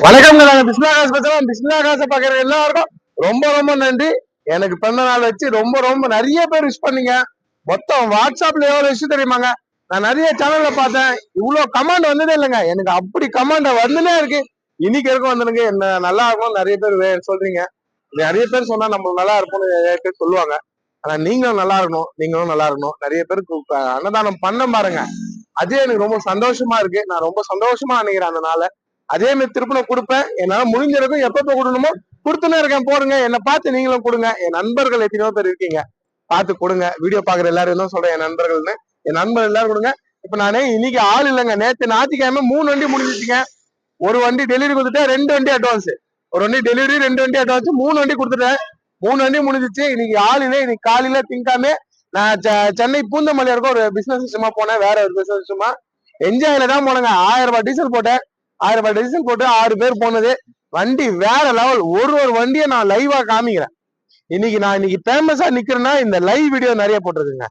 வணக்கம் நாங்க பிஸ்மிலா காசு பேசுறோம் பிஸ்மிலா காசை பாக்குற எல்லாருக்கும் ரொம்ப ரொம்ப நன்றி. எனக்கு பிறந்த நாள் வச்சு ரொம்ப ரொம்ப நிறைய பேர் விஷ் பண்ணீங்க. மொத்தம் வாட்ஸ்அப்ல எவ்வளவு விஷயம் தெரியுமாங்க? நான் நிறைய சேனல்ல பார்த்தேன். இவ்வளவு கமாண்ட் வந்ததே இல்லைங்க. எனக்கு அப்படி கமாண்ட் வந்துனே இருக்கு. இன்னைக்கு இருக்கும் வந்துருங்க என்ன நல்லா இருக்கும். நிறைய பேர் வே- சொல்றீங்க. நிறைய பேர் சொன்னா நம்ம நல்லா இருப்போம்னு நிறைய பேர் சொல்லுவாங்க. ஆனா நீங்களும் நல்லா இருக்கணும். நீங்களும் நல்லா இருக்கணும். நிறைய பேருக்கு அன்னதானம் பண்ண பாருங்க. அதே எனக்கு ரொம்ப சந்தோஷமா இருக்கு. நான் ரொம்ப சந்தோஷமா நினைக்கிறேன் அந்த நாளை. அதே மாதிரி திருப்பின கொடுப்பேன். என்னால முடிஞ்ச வரைக்கும் எப்பப்ப கொடுக்கணுமோ கொடுத்துன்னே இருக்கேன். போடுங்க. என்னை பார்த்து நீங்களும் கொடுங்க. என் நண்பர்கள் எத்தனையோ பேர் இருக்கீங்க. பார்த்து கொடுங்க. வீடியோ பாக்குற எல்லாரும் தான் சொல்றேன்? என் நண்பர்கள்னு. என் நண்பர் எல்லாரும் கொடுங்க. இப்ப நானே இன்னைக்கு ஆள் இல்லைங்க. நேத்து ஞாயிற்றுக்கிழமை மூணு வண்டி முடிஞ்சிச்சுங்க. ஒரு வண்டி டெலிவரி கொடுத்துட்டேன். ரெண்டு வண்டி அட்வான்ஸ் ஒரு வண்டி டெலிவரி ரெண்டு வண்டி அட்வான்ஸ் மூணு வண்டி கொடுத்துட்டேன். மூணு வண்டி முடிஞ்சிச்சு. இன்னைக்கு ஆள் இல்லை. இன்னைக்கு காலையில திங்காமே நான் செ- சென்னை பூந்தமல்லியா இருக்க ஒரு பிசினஸ் விஷயமா போனேன். வேற ஒரு பிசினஸ் விஷயமா என்ஜாயில தான் போனேங்க. ஆயிரம் ரூபாய் டீசல் போட்டேன். ஆயிரம் ரூபாய் டீசல் போட்டு ஆறு பேர் போனது. வண்டி வேற லெவல் ஒரு ஒரு வண்டியை நான் லைவா காமிக்கிறேன். இன்னைக்கு நான் இன்னைக்கு ஃபேமஸா நிக்கிறேன்னா இந்த லைவ் வீடியோ நிறைய போட்டிருக்குங்க.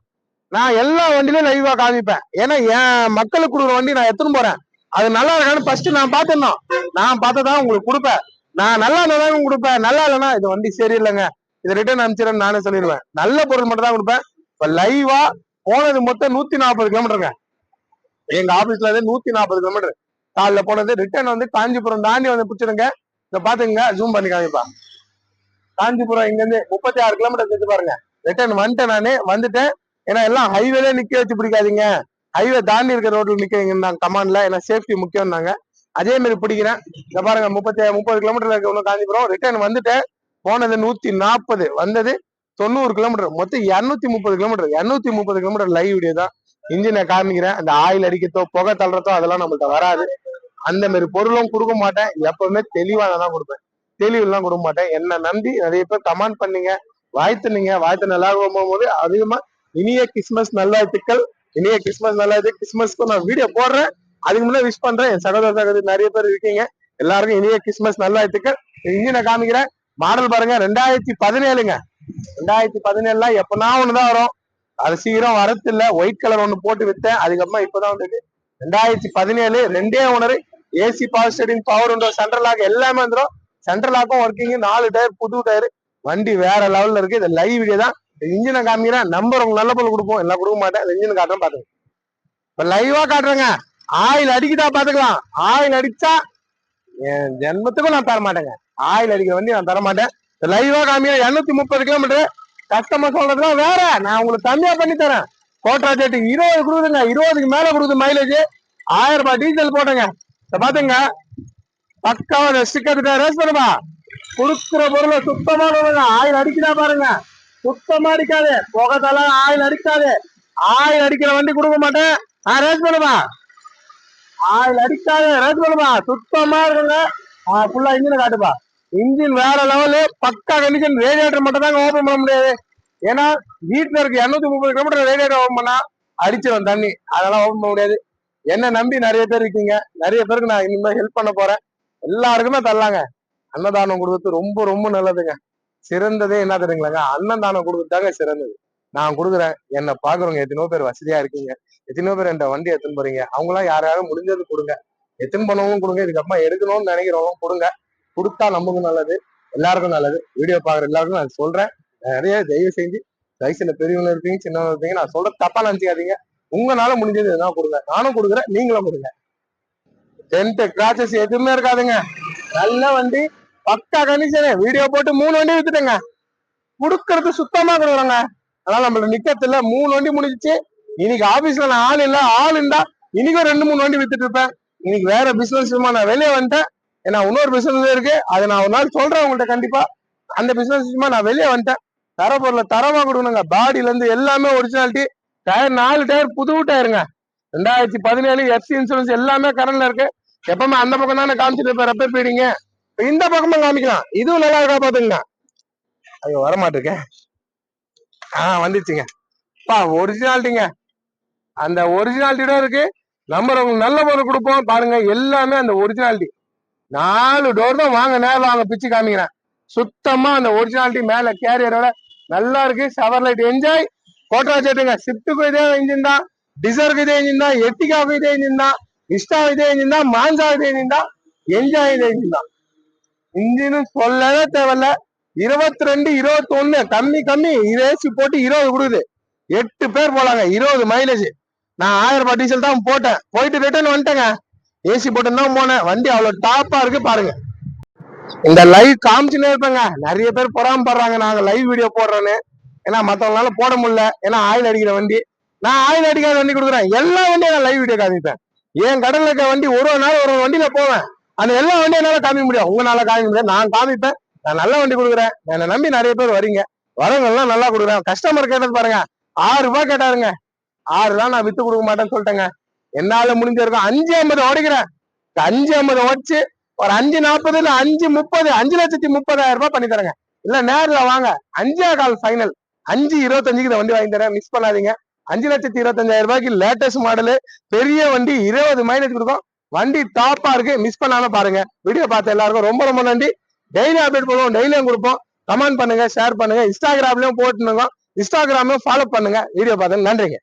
நான் எல்லா வண்டியிலும் லைவா காமிப்பேன். ஏன்னா என் மக்களுக்கு கொடுக்குற வண்டி நான் எடுத்துன்னு போறேன். அது நல்லா இருக்கான்னு ஃபர்ஸ்ட் நான் பார்த்துருந்தோம் நான் பார்த்ததான் உங்களுக்கு கொடுப்பேன். நான் நல்லா இருந்தா கொடுப்பேன். நல்லா இல்லைன்னா இது வண்டி சரியில்லைங்க. இது ரிட்டர்ன் அனுப்பிச்சிடன்னு நானே சொல்லிடுவேன். நல்ல பொருள் மட்டும் தான் கொடுப்பேன். இப்ப லைவா போனது மொத்தம் நூத்தி நாற்பது கிலோமீட்டருங்க எங்க ஆபீஸ்ல இருந்து நூத்தி நாற்பது கிலோமீட்டர் காலைல போனது ரிட்டர்ன் வந்து காஞ்சிபுரம் தாண்டி வந்து பிடிச்சிருங்க இத பாத்துங்க ஜூம் பண்ணி காமிப்பா. காஞ்சிபுரம் இங்க இருந்து முப்பத்தி ஆறு கிலோமீட்டர் செஞ்சு பாருங்க. ரிட்டர்ன் வந்துட்டேன் நானு வந்துட்டேன். ஏன்னா எல்லாம் ஹைவேல நிக்க வச்சு பிடிக்காதீங்க. ஹைவே தாண்டி இருக்க ரோட்ல நிக்க வைங்கன்னாங்க கமாண்ட்ல ஏன்னா சேஃப்டி முக்கியம்னாங்க அதே மாதிரி பிடிக்கிறேன். இங்க பாருங்க முப்பத்தி முப்பது கிலோமீட்டர் இருக்க இன்னும் காஞ்சிபுரம். ரிட்டர்ன் வந்துட்டேன். போனது நூத்தி நாற்பது வந்தது தொண்ணூறு கிலோமீட்டர் மொத்தம் இரநூத்தி முப்பது கிலோமீட்டர் இரநூத்தி முப்பது கிலோமீட்டர் லைவ் வீடியோ தான் இன்ஜினை காமிக்கிறேன். அந்த ஆயில் அடிக்கிறதோ புகை தள்ளுறதோ அதெல்லாம் நம்மள்ட்ட வராது. அந்த மாதிரி பொருளும் கொடுக்க மாட்டேன். எப்பவுமே தெளிவாக தான் கொடுப்பேன். தெளிவுலாம் கொடுக்க மாட்டேன். என்ன நம்பி நிறைய பேர் கமெண்ட் பண்ணீங்க. வாழ்த்துனீங்க வாழ்த்து நல்லா போகும்போது அதிகமா இனிய கிறிஸ்மஸ் நல்வாழ்த்துக்கள். இனிய கிறிஸ்மஸ் நல்வாழ்த்து கிறிஸ்மஸ்க்கு நான் வீடியோ போடுறேன். அதுக்கு முன்னே விஷ் பண்றேன். என் சகோதர சகோதரி நிறைய பேர் இருக்கீங்க. எல்லாருக்கும் இனிய கிறிஸ்மஸ் நல்வாழ்த்துக்கள். இன்ஜினை காமிக்கிறேன். மாடல் பாருங்க. ரெண்டாயிரத்தி பதினேழுங்க. ரெண்டாயிரத்தி பதினேழுல எப்பனா ஒண்ணுதான் வரும். அது சீக்கிரம் வரது இல்ல ஒயிட் கலர் ஒண்ணு போட்டு வித்தேன். அதுக்கப்புறமா இப்பதான் வந்தது. ரெண்டாயிரத்தி பதினேழு ரெண்டே owner AC power steering power உண்டோ சென்ட்ரல் லாக் எல்லாமே வந்துடும் சென்ட்ரல் லாக்கும் ஒர்க்கிங் நாலு டயர் புது டயர் வண்டி வேற லெவல்ல இருக்கு. இது லைவ் வீடியோ தான். இன்ஜினை காமிக்கிறேன். நம்பர் உங்களுக்கு நல்ல பொருள் கொடுப்போம். எல்லாம் கொடுக்க மாட்டேன். இன்ஜின் காட்டுறேன் பாத்துங்க இப்ப லைவா காட்டுறேங்க. ஆயில் அடிக்குதா பாத்துக்கலாம். ஆயில் அடிச்சா என் ஜென்மத்துக்கும் நான் தர மாட்டேங்க ஆயில் அடிக்கிற வண்டி நான் தர மாட்டேன் லைவா காமிக்கிறேன். இருநூத்தி முப்பது கிலோமீட்டர் கஸ்டமர் சொல்றதுலாம் வேற. நான் உங்களுக்கு கம்மியா பண்ணி தரேன். கோட்ரா ஜெட்டு இருபது கொடுக்குதுங்க. இருபதுக்கு மேல கொடுக்குது மைலேஜ் ஆயிரம் ரூபாய் டீசல் போட்டுங்க. இதை பாத்துங்க. பக்காவா ஸ்டிக்கர் ரேஸ் பண்ணுமா? கொடுக்குற பொருளை சுத்தமா ஆயில் அடிக்கிறா பாருங்க. சுத்தமா அடிக்காது. புகத்தெல்லாம் ஆயில் அடிக்காது. ஆயில் அடிக்கிற வண்டி கொடுக்க மாட்டேன். நான் ரேஸ் பண்ணுமா? ஆயில் அடிக்காது. ரேஸ் பண்ணுமா? சுத்தமா இருக்குங்க. ஃபுல்லா இன்ஜினை காட்டுப்பா. இன்ஜின் வேற லெவலு பக்கா கண்டிஷன் ரேடியேட்டர் மட்டும் தாங்க ஓபன் பண்ண முடியாது. ஏன்னா வீட்டுல இருக்கு இருநூத்தி முப்பது கிலோமீட்டர் ரேடியேட்டர் ஓபன் பண்ணா அடிச்சிடும் தண்ணி. அதெல்லாம் ஓபன் பண்ண முடியாது. என்ன நம்பி நிறைய பேர் இருக்கீங்க. நிறைய பேருக்கு நான் இனிமேல் ஹெல்ப் பண்ண போறேன். எல்லாருக்குமே தரலாங்க. அன்னதானம் கொடுக்கறது ரொம்ப ரொம்ப நல்லதுங்க. சிறந்ததே என்ன தெரியுங்களாங்க? அன்னதானம் கொடுக்கறதாங்க சிறந்தது. நான் கொடுக்குறேன். என்ன பாக்குறவங்க எத்தனையோ பேர் வசதியா இருக்கீங்க. எத்தனையோ பேர் என் வண்டி எடுத்துன்னு போறீங்க. அவங்களாம் யாராவது முடிஞ்சது கொடுங்க. எத்தனை பண்ணவும் கொடுங்க. இதுக்கப்புறமா எடுக்கணும்னு நினைக்கிறவங்க கொடுங்க. கொடுத்தா நமக்கும் நல்லது எல்லாருக்கும் நல்லது. வீடியோ பாக்குற எல்லாருக்கும் நான் சொல்றேன். நிறைய தயவு செஞ்சு வயசுல பெரியவங்க இருப்பீங்க சின்னவங்க இருப்பீங்க நான் சொல்ற தப்பா நினைச்சுக்காதீங்க. உங்களால முடிஞ்சது எதுனா கொடுங்க. நானும் கொடுக்குறேன் நீங்களும் கொடுங்க. டென்த் கிராச்சஸ் எதுவுமே இருக்காதுங்க. நல்ல வண்டி பக்கா கண்டிஷனு வீடியோ போட்டு மூணு வண்டி வித்துட்டேங்க. கொடுக்கறது சுத்தமா கொடுக்குறேங்க அதனால நம்மள நிக்கத்துல மூணு வண்டி முடிஞ்சிச்சு. இன்னைக்கு ஆபீஸ்ல நான் ஆள் இல்ல ஆள் இருந்தா இன்னைக்கும் ரெண்டு மூணு வண்டி வித்துட்டு இருப்பேன். இன்னைக்கு வேற பிசினஸ் நான் வெளியே வந்துட்டேன். ஏன்னா இன்னொரு பிசினஸ் இருக்கு. அதை நான் ஒரு நாள் சொல்றேன் உங்கள்கிட்ட கண்டிப்பா. அந்த பிசினஸ் விஷயமா நான் வெளியே வந்துட்டேன். தர பொருளை தரமா கொடுக்கணுங்க. பாடியில இருந்து எல்லாமே ஒரிஜினாலிட்டி டயர் நாலு டயர் புது டயருங்க ரெண்டாயிரத்தி பதினேழு எஃப்சி இன்சூரன்ஸ் எல்லாமே கரண்ட்ல இருக்கு. எப்பவுமே அந்த பக்கம் தானே காமிச்சிட்டு இருப்பாரு எப்ப போயிடுங்க இந்த பக்கமும் காமிக்கலாம். இதுவும் நல்லா இருக்கா பாத்துங்க ஐயோ வரமாட்டிருக்கேன் ஆஹ் வந்துச்சுங்க. பா ஒரிஜினாலிட்டிங்க அந்த ஒரிஜினாலிட்டியோட இருக்கு. நம்ம உங்களுக்கு நல்ல பொருள் கொடுப்போம். பாருங்க எல்லாமே அந்த ஒரிஜினாலிட்டி நாலு டோர் தான் வாங்க நேரம் வாங்க பிச்சு காமிக்கிறேன். சுத்தமா அந்த ஒரிஜினாலிட்டி மேல கேரியரோட நல்லா இருக்கு. சவர் லைட் என்ஜாய் கோட்ரா செட்டுங்க ஸ்விஃப்ட்டுக்கு இதே இன்ஜின் தான். டிசருக்கு இதே இன்ஜின் தான். எட்டிகாவுக்கு இதே இன்ஜின் தான். இஸ்டா இதே இன்ஜின் தான். மான்சா இதே இன்ஜின் தான். என்ஜாய் தான். இன்ஜினும் சொல்லவே தேவையில்ல. இருபத்தி ரெண்டு இருபத்தி ஒண்ணு கம்மி. கம்மி ரேசி போட்டு இருபது கொடுக்குது. எட்டு பேர் போலாங்க. இருபது மைலேஜ் நான் ஆயிரம் ரூபாய் டீசல் தான் போட்டேன். போயிட்டு ரிட்டர்ன் வந்துட்டேங்க. ஏசி போட்டு தான் போனேன். வண்டி அவ்வளவு டாப்பா இருக்கு பாருங்க. இந்த லைவ் காமிச்சுனே இருப்பேங்க. நிறைய பேர் பொறாமப்படுறாங்க நாங்க லைவ் வீடியோ போடுறேன்னு. ஏன்னா மத்தவங்களால போட முடியல. ஏன்னா ஆயில் அடிக்கிற வண்டி. நான் ஆயில் அடிக்காத வண்டி கொடுக்குறேன். எல்லா வண்டியும் நான் லைவ் வீடியோ காமிப்பேன். என் கடல்ல இருக்க வண்டி ஒரு ஒரு நாள் ஒரு ஒரு வண்டியில போவேன். அந்த எல்லா வண்டியும் என்னால காமிக்க முடியும் உங்களால காமிக்க முடியாது. நான் காமிப்பேன். நான் நல்ல வண்டி கொடுக்குறேன். என்னை நம்பி நிறைய பேர் வரீங்க. வரவங்க எல்லாம் நல்லா கொடுக்குறேன் கஸ்டமர் கேட்டது பாருங்க. ஆறு ரூபாய் கேட்டாருங்க. ஆறு ரூபாய் நான் வித்து கொடுக்க மாட்டேன்னு சொல்லிட்டேங்க. என்னால முடிஞ்சிருக்கும் அஞ்சு ஐம்பது ஓடிக்கிறேன். அஞ்சு ஐம்பது ஓடிச்சு ஒரு அஞ்சு நாற்பது இல்ல அஞ்சு முப்பது அஞ்சு லட்சத்தி முப்பதாயிரம் ரூபாய் பண்ணி தரேங்க. இல்ல நேர்ல வாங்க அஞ்சே கால் ஃபைனல் அஞ்சு இருபத்தஞ்சுக்கு இதை வண்டி வாங்கி தரேன் மிஸ் பண்ணாதீங்க. அஞ்சு லட்சத்தி இருபத்தஞ்சாயிரம் ரூபாய்க்கு லேட்டஸ்ட் மாடலு பெரிய வண்டி இருபது மைலேஜ் கொடுக்கும். வண்டி டாப்பா இருக்கு மிஸ் பண்ணாம பாருங்க. வீடியோ பார்த்த எல்லாருக்கும் ரொம்ப ரொம்ப நன்றி. டெய்லி அப்டேட் பண்ணுவோம் டெய்லியும் கொடுப்போம். கமெண்ட் பண்ணுங்க ஷேர் பண்ணுங்க. இன்ஸ்டாகிராம்லயும் போட்டுனுங்க. இன்ஸ்டாகிராம்லயும் ஃபாலோ பண்ணுங்க. வீடியோ பார்த்து நன்றிங்க.